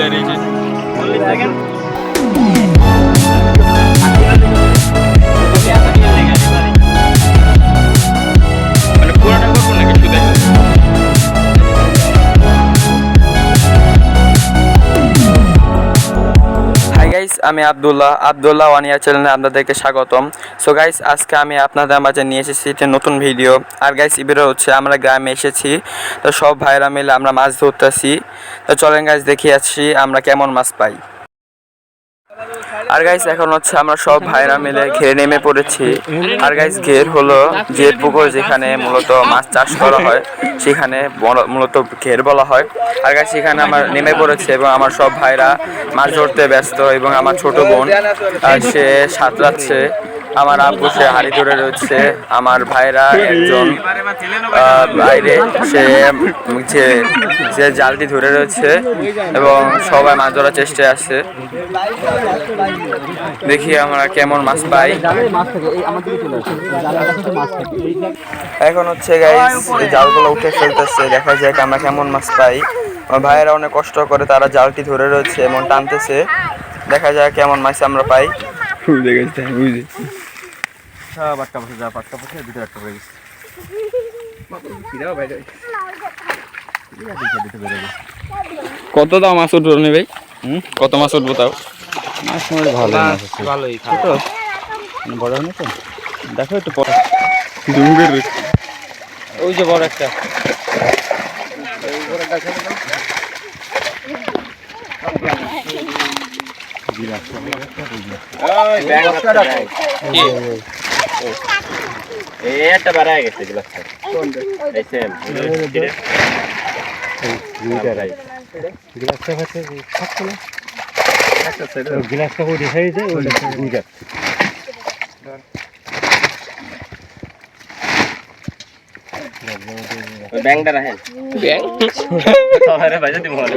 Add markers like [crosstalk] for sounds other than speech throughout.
Player এই আমি আবদুল্লাহ আবদুল্লাহ ওয়ানিয়া চ্যানেলে আপনাদেরকে স্বাগতম। সো গাইস আজকে আমি আপনাদের মাঝে নিয়ে এসেছি একটি নতুন ভিডিও আর গাইস এবারে হচ্ছে আমরা গ্রামে এসেছি। তো সব ভাইরা মিলে আমরা মাছ ধরতেছি। তো চলেন গাইস দেখিয়ে আসছি আমরা কেমন মাছ পাই। আর গাইস এখন হচ্ছে আমরা সব ভাইরা মিলে ঘেরে নেমে পড়েছি। আর গাইস ঘের হলো যে পুকুর যেখানে মূলত মাছ চাষ করা হয়, সেখানে মূলত ঘের বলা হয়। আর গাইস সেখানে আমার নেমে পড়েছে এবং আমার সব ভাইরা মাছ ধরতে ব্যস্ত এবং আমার ছোট বোন সে সাঁতরাচ্ছে। আমার আব্বু সে হাড়ি ধরে রয়েছে, আমার ভাইরা একজন বাইরে সে, যে যে জালটি ধরে রয়েছে এবং সবাই মাছ ধরার চেষ্টায় আছে। দেখি আমরা কেমন মাছ পাই। এখন হচ্ছে গাইস জালগুলো উঠে ফেলতেছে, দেখা যাক আমরা কেমন মাছ পাই। আমার ভাইয়েরা অনেক কষ্ট করে তারা জালটি ধরে রয়েছে এমন টানতেছে। দেখা যাক কেমন মাছ আমরা পাই। [laughs] বুঝে গেছে বুঝে বাটকা বসে যা বাটকা বসে দুটো একটা পড়ে গেছে কত দাম মাছ উঠবো নি ভাই? হুম? কত মাছ উঠবো তাও মাছ মনে ভালো ভালোই ছোট? মানে বড় হয়নি তো? দেখো একটু পরে। ডুঙ্গের ওই যে বড় একটা। একটা বেড়ায় গেছে গ্লাসটা গ্লাসটা হচ্ছে থাকতো না? গ্লাসটা ওই দেখাই যায় ওই দুইটা। ব্যাংকটা রাখেন। ব্যাং? সবাই ভাই যদি মনে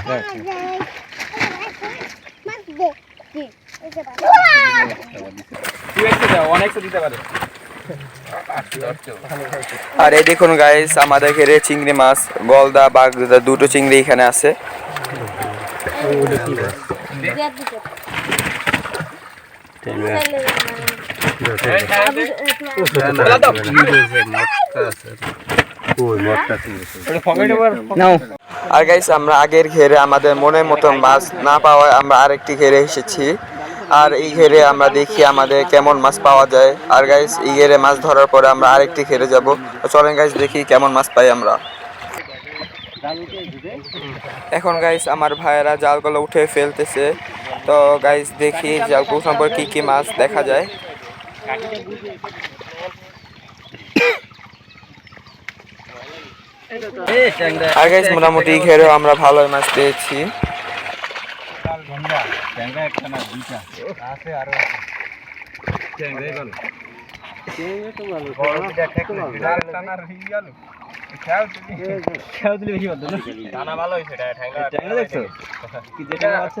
অনেকটা দিতে পারে আর এই দেখুন গাইস আমাদের ঘেরে চিংড়ি মাছ গলদা বাগদা দুটো চিংড়ি এখানে আছে। আর গাইস আমরা আগের ঘেরে আমাদের মনের মতন মাছ না পাওয়ায় আমরা আরেকটি ঘেরে এসেছি। আর এই ঘেরে আমরা দেখি আমাদের কেমন মাছ পাওয়া যায়। আর গাইস এই ঘেরে মাছ ধরার পরে আমরা আরেকটি ঘেরে যাব। চলেন গাইস দেখি কেমন মাছ পাই আমরা। এখন গাইস আমার ভাইয়েরা জালগুলো উঠে ফেলতেছে। তো গাইস দেখি জাল সম্পর্কে কি কি মাছ দেখা যায়। আর গাইস মোটামুটি ঘেরেও আমরা ভালোই মাছ পেয়েছি। দানা ভালো হয়েছে এটা ঠ্যাঙ্গা দেখছ? কি যেটা আছে?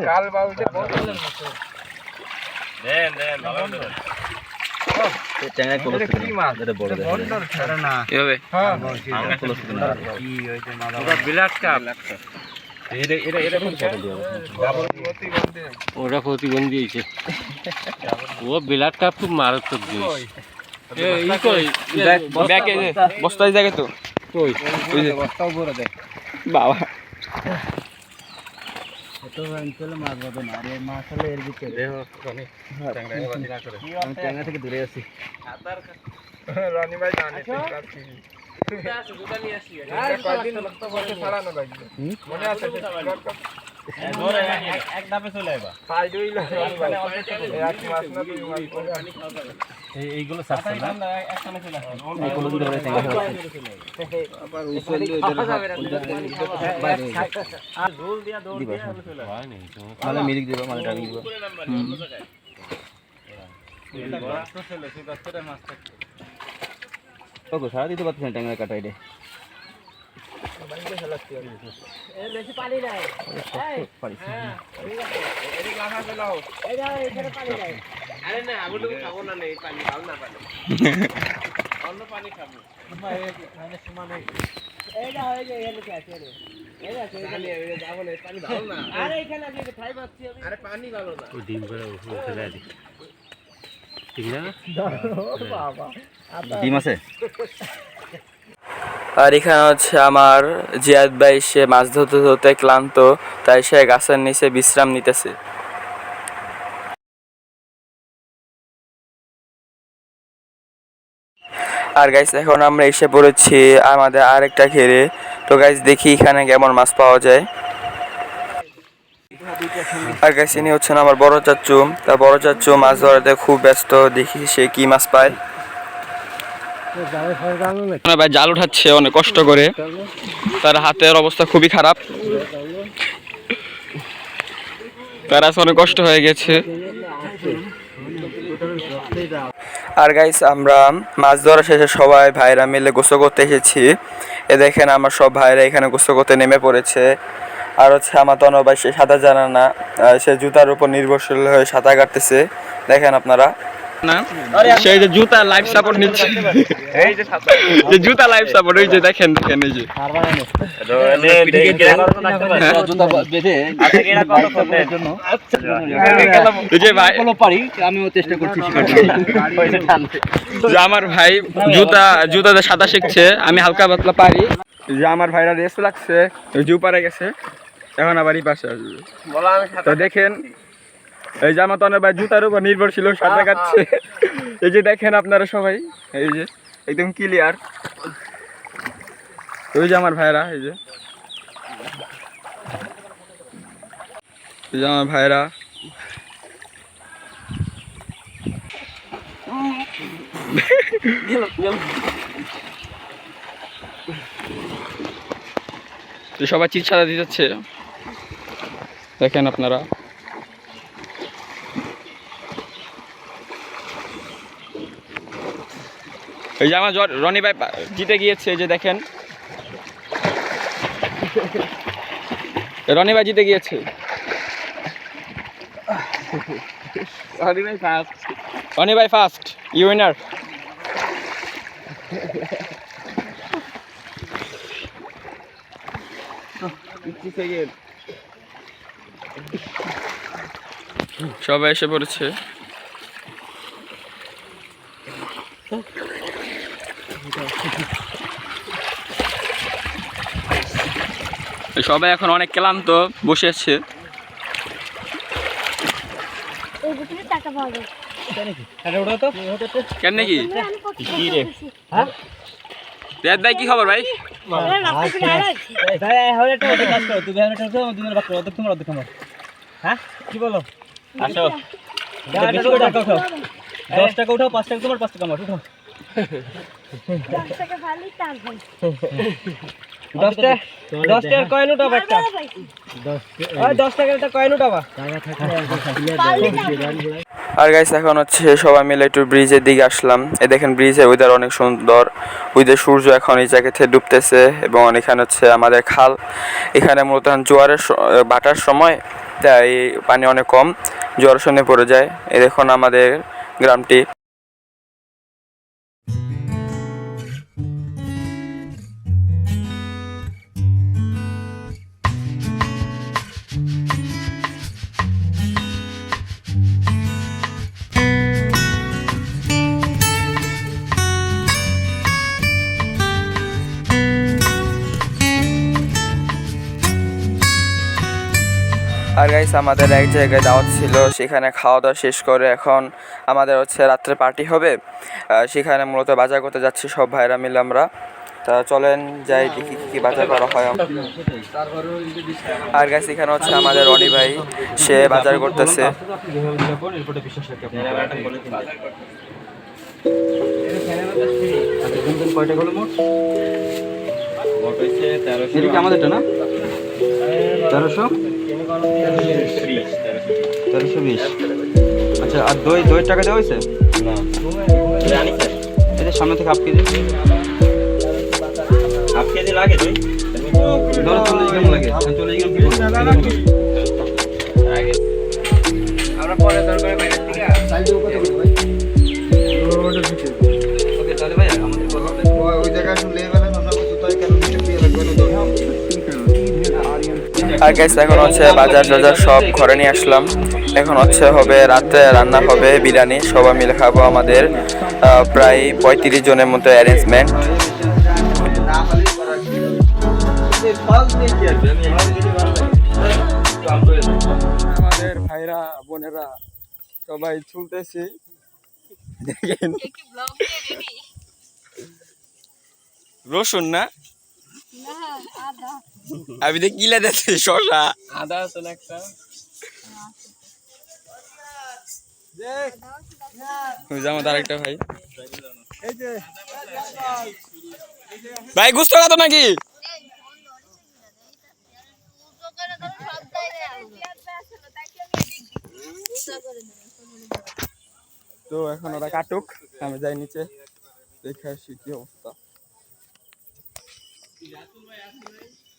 ভালো আরে না কি হইছে মাদা বিলাট কাপ। ওটা প্রতিবন্ধী হয়েছে। ও বিলাট কাপ খুব মারাত্মক জিনিস। ই কই? ব্যাকে বস্তায় জায়গা তো। বাবা। দূরে আছি। রানী ভাই এইগুলো মানে মিলিক দিবা মানে টানি দিবা ওগো সারা দিতে পারতেছ না ট্যাংরা কাটাই রে পারিস না। আরে না আমি তো খাবো না নেই পানি খাও না পানি অন্য পানি খাবো আরে পানি ভালো না ডিম করে ফেলে দি ঠিক না ডিম আছে? আর এখানে হচ্ছে আমার জিয়াদ ভাই সে মাছ ধরতে ধরতে ক্লান্ত তাই সে গাছের নিচে বিশ্রাম নিতেছে। আর গাইস এখন আমরা এসে পড়েছি আমাদের আরেকটা ঘেরে তো গাইস দেখি এখানে কেমন মাছ পাওয়া যায়। আর গাইস ইনি হচ্ছেন আমার বড় চাচ্চু তার বড় চাচ্চু মাছ ধরাতে খুব ব্যস্ত। দেখি সে কি মাছ পায়। ভাই, জাল উঠাচ্ছে, অনেক কষ্ট করে। তার হাতের অবস্থা খুবই খারাপ। তার আজ অনেক কষ্ট হয়ে গেছে। আর গাইস আমরা মাছ ধরা শেষে সবাই ভাইরা মিলে গোসল করতে এসেছি। এ দেখেন আমার সব ভাইরা এখানে গোসল করতে নেমে পড়েছে। আর হচ্ছে আমার তনু ভাই, সে সাঁতার জানে না সে জুতার উপর নির্ভরশীল হয়ে সাঁতার কাটতেছে। দেখেন আপনারা। না? সেই যে জুতা লাইফ সাপোর্ট নিচ্ছে। যে জুতা লাইফ সাপোর্ট ওই যে দেখেন দেখেন এই যে। ভাই পারি আমিও চেষ্টা করছি যে আমার ভাই জুতা জুতাতে সাঁতার শিখছে আমি হালকা পাতলা পারি। যে আমার ভাইরা রেস লাগছে ওই জু পারে গেছে এখন আবার এই পাশে আসবে। তো দেখেন এই যে আমার তনের ভাই জুতার উপর নির্ভরশীল সাঁতার কাটছে। এই যে দেখেন আপনারা সবাই এই যে একদম ক্লিয়ার ওই যে আমার ভাইরা এই যে। এই যে আমার ভাইরা। তো সবাই চিৎসা দিতেছে। দেখেন আপনারা। এই যে আমার রনি ভাই জিতে গিয়েছে যে দেখেন। রনি ভাই জিতে গিয়েছে। রনি ভাই ফার্স্ট ইউ উইনার সবাই এসে পড়েছে। সবাই এখন অনেক ক্লান্ত বসে আছে। কেন নাকি? কত কি রে রেদ ভাই কি খবর ভাই? আর কি বলো? আসো। দশ টাকা উঠাও পাঁচ টাকা তোমার পাঁচ টাকা আমার উঠাও। আর গাইস এখন হচ্ছে সবাই মিলে একটু ব্রিজের দিকে আসলাম। এ দেখেন ব্রিজের ওয়েদার অনেক সুন্দর। ওইদের সূর্য এখন এই জায়গাতে ডুবতেছে এবং এখানে হচ্ছে আমাদের খাল। এখানে মূলত জোয়ারের ভাটার সময় তাই পানি অনেক কম জোয়ার শুনে পড়ে যায়। এ দেখুন আমাদের গ্রামটি। আর গাইস আমাদের এক জায়গায় দাওয়াত ছিল, সেখানে খাওয়া দাওয়া শেষ করে এখন আমাদের হচ্ছে রাত্রে পার্টি হবে। সেখানে মূলত বাজার করতে যাচ্ছি সব ভাইরা মিলে আমরা। তা চলেন যাই, দেখি কি কি বাজার করা হয়। আর গাইস এখানে হচ্ছে আমাদের রনি ভাই, সে বাজার করতেছে। তেরোশো? তেরোশো বিশ। আচ্ছা আর দই দই টাকা দেওয়া হয়েছে? এটা সামনে থেকে হাফ কেজি। হাফ কেজি লাগে? দই ধরো চল্লিশ গ্রাম লাগে? চল্লিশ গ্রাম আমরা পরে দরকার বাইরের থেকে আর গাইস এখন হচ্ছে বাজার টাজার সব ঘরে নিয়ে আসলাম। এখন হচ্ছে হবে রাত্রে রান্না হবে বিরিয়ানি সবাই মিলে খাব আমাদের প্রায় পঁয়ত্রিশ জনের মতো অ্যারেঞ্জমেন্ট আমাদের ভাইরা বোনেরা সবাই চলতেছে। দেখেন। রসুন না? আমি তো কিলা দেখছি শশা। আদা আছে না একটা? ভাই। ভাই গুস্ত খাতো নাকি? তো এখন ওরা কাটুক আমি যাই নিচে দেখে আসি কি অবস্থা।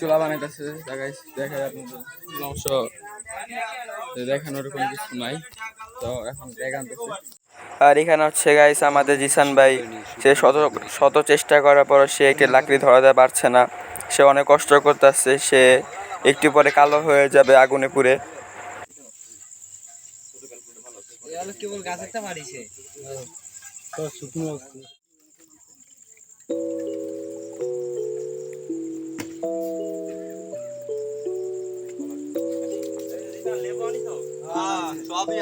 চুলা বানাইতেছে। দেখাই দেখাই আপনাদের। অংশ দেখানোর কোনো কিছু নাই। তো এখন দেখান আর এখানে হচ্ছে গাইস আমাদের জিসান ভাই সে শত শত চেষ্টা করার পর সে একটি লাকড়ি ধরাতে পারছে না। সে অনেক কষ্ট করতেছে সে একটু পরে কালো হয়ে যাবে আগুনে পুড়ে। কেবল সবই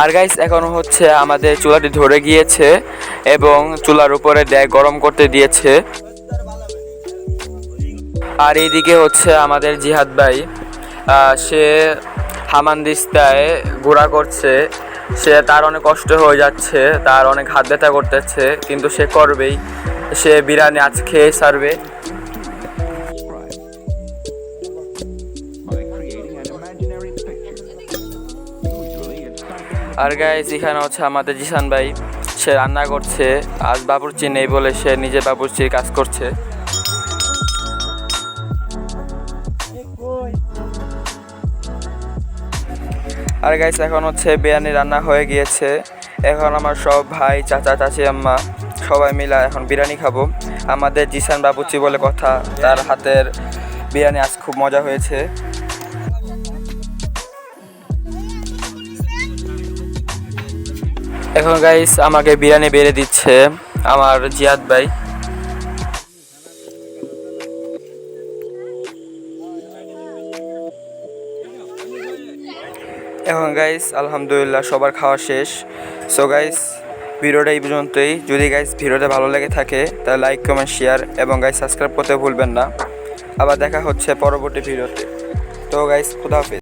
আর গাইস এখন হচ্ছে আমাদের চুলাটি ধরে গিয়েছে এবং চুলার উপরে ড্যাগ গরম করতে দিয়েছে। আর এইদিকে হচ্ছে আমাদের জিহাদ ভাই সে হামানদিস্তায় ঘোরা করছে। সে তার অনেক কষ্ট হয়ে যাচ্ছে, তার অনেক হাত ব্যথা করতেছে, কিন্তু সে করবেই। সে বিরিয়ানি আজ খেয়ে সারবে। আর গাইস এখানে হচ্ছে আমাদের জিসান ভাই। সে রান্না করছে, আজ বাবুর্চি নেই বলে সে নিজে বাবুর্চির কাজ করছে। আর গাইস এখন হচ্ছে বিরিয়ানি রান্না হয়ে গিয়েছে। এখন আমার সব ভাই, চাচা, চাচি, আম্মা সবাই মিলে এখন বিরিয়ানি খাব। আমাদের জিসান বাবুচি বলে কথা, তার হাতের বিরিয়ানি আজ খুব মজা হয়েছে। এখন গাইস আমাকে বিরিয়ানি বেড়ে দিচ্ছে আমার জিয়াদ ভাই। এখন গাইস আলহামদুলিল্লাহ সবার খাওয়া শেষ। সো গাইস ভিডিওটা এই পর্যন্তই। যদি গাইস ভিডিওটা ভালো লেগে থাকে, তাহলে লাইক কমেন্ট শেয়ার এবং গাইস সাবস্ক্রাইব করতে ভুলবেন না। আবার দেখা হচ্ছে পরবর্তী ভিডিওতে। তো গাইস খুদা হাফেজ।